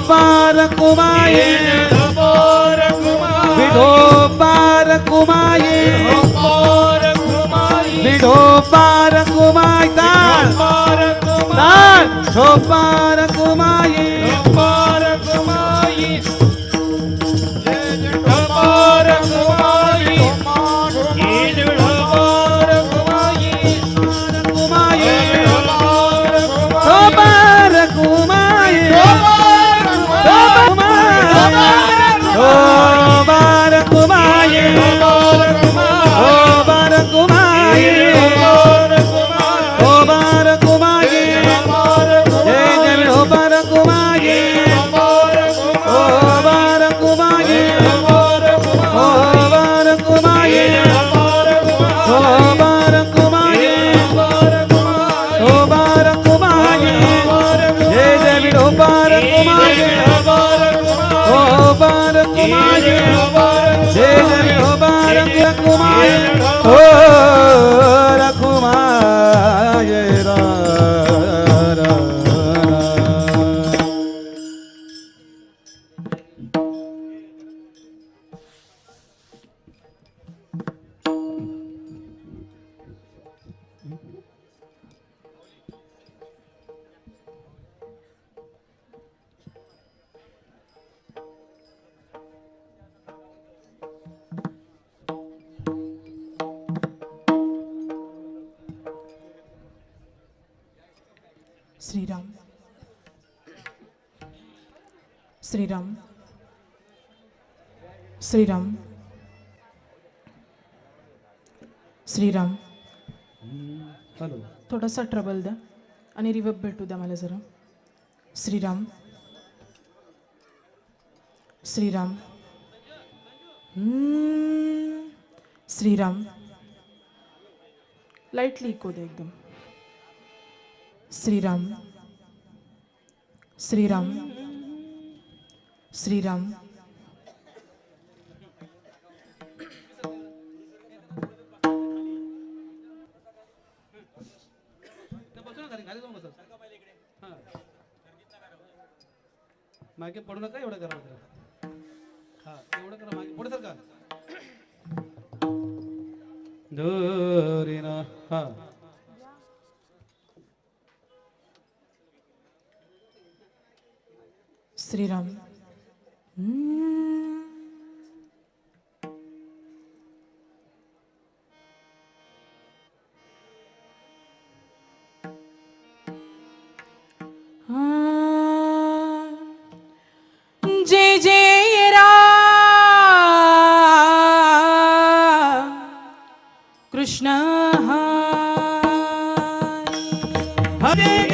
विठोपार कुमाये। विठोपार कुमाये। विठोपार कुमाय। ताल ताल विठोपार विठोपार कुमाये जय जय विठोपार श्रीराम। श्रीराम। श्रीराम। श्रीराम। हॅलो. थोडासा ट्रबल द्या आणि रिवर्ब भेटू द्या मला जरा. श्रीराम। श्रीराम। हम्म. श्रीराम। लाईटली इको दे एकदम. श्रीराम। श्रीराम श्रीराम मागे पडू नका एवढं करा हा एवढं करा मागे पुढे सर का ना हा श्री राम जय जय राम कृष्ण हरे